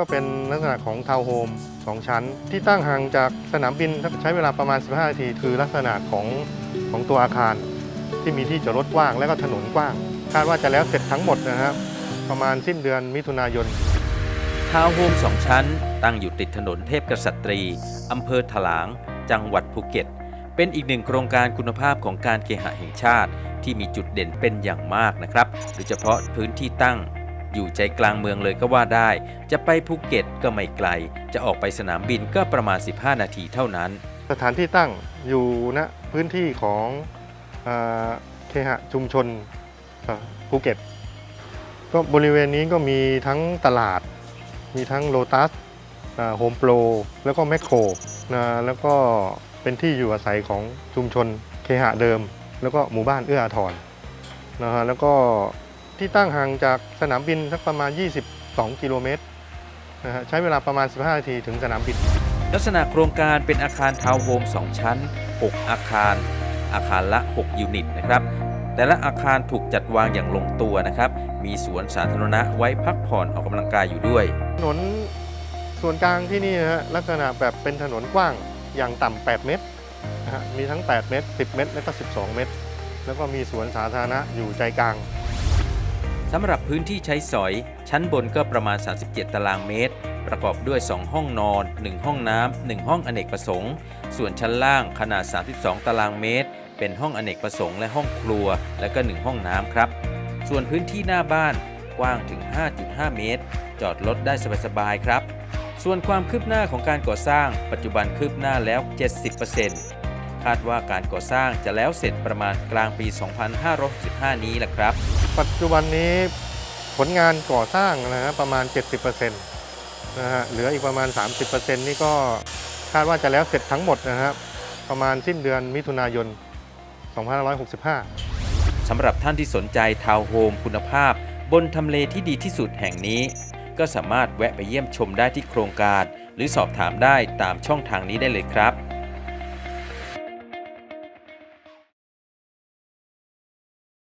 ก็เป็นลักษณะของทาวน์โฮมสองชั้น ที่ตั้งห่างจากสนามบินใช้เวลาประมาณ 15 นาที คือลักษณะของของตัวอาคาร ที่มีที่จอดรถกว้างและก็ถนนกว้าง คาดว่าจะแล้วเสร็จทั้งหมดนะครับ ประมาณสิ้นเดือนมิถุนายนทาวน์โฮมสองชั้น ตั้งอยู่ติดถนนเทพกษัตรี อำเภอถลาง จังหวัดภูเก็ต เป็นอีกหนึ่งโครงการคุณภาพของการเคหะแห่งชาติ ที่มีจุดเด่นเป็นอย่างมากนะครับ โดยเฉพาะพื้นที่ตั้ง อยู่ใจกลางเมืองเลยก็ว่าได้ จะไปภูเก็ตก็ไม่ไกล จะออกไปสนามบินก็ประมาณ 15 นาทีเท่านั้น สถานที่ตั้งอยู่ณพื้นที่ของเอเคหะชุมชนภูเก็ต ก็บริเวณนี้ก็มีทั้งตลาด มีทั้งโลตัสโฮมโปรแล้วก็แมคโครนะแล้วก็เป็นที่อยู่อาศัยของชุมชนเคหะเดิม แล้วก็หมู่บ้านเอื้ออาทรนะฮะแล้วก็ ที่ตั้งห่างจากสนามบินสักประมาณ 22 กิโลเมตรนะฮะใช้เวลาประมาณ 15 นาทีถึงสนามบิน ลักษณะโครงการเป็นอาคารทาวน์โฮม2ชั้น 6 อาคาร อาคารละ 6 ยูนิตนะครับแต่ละอาคารถูกจัดวางอย่างลงตัวนะครับ มีสวนสาธารณะไว้พักผ่อนออกกำลังกายอยู่ด้วย ถนนส่วนกลางที่นี่นะฮะลักษณะแบบเป็นถนนกว้างอย่างต่ำ 8 เมตรนะฮะมีทั้ง 8 เมตร 10 เมตร และก็ 12 เมตร แล้วก็มีสวนสาธารณะอยู่ใจกลาง สำหรับพื้นที่ใช้สอย ชั้นบนก็ประมาณ 37 ตารางเมตร ประกอบด้วย 2 ห้องนอน 1 ห้องน้ำ1ห้องอเนกประสงค์ ส่วนชั้นล่างขนาด 32 ตารางเมตร เป็นห้องอเนกประสงค์และห้องครัว และก็ 1 ห้องน้ำครับ ส่วนพื้นที่หน้าบ้านกว้างถึง 5.5 เมตร จอดรถได้สบายๆครับ ส่วนความคืบหน้าของการก่อสร้าง ปัจจุบันคืบหน้าแล้ว 70% คาดว่าการก่อสร้างจะแล้วเสร็จประมาณกลางปี 2565 นี้แหละครับ ปัจจุบันนี้ผลงานก่อสร้างนะฮะประมาณ 70%นะฮะเหลืออีกประมาณ 30%นี่ก็คาดว่าจะแล้วเสร็จทั้งหมดนะครับประมาณสิ้นเดือนมิถุนายน 2565 สำหรับท่านที่สนใจทาวน์โฮมคุณภาพ บนทำเลที่ดีที่สุดแห่งนี้ ก็สามารถแวะไปเยี่ยมชมได้ที่โครงการ หรือสอบถามได้ตามช่องทางนี้ได้เลยครับ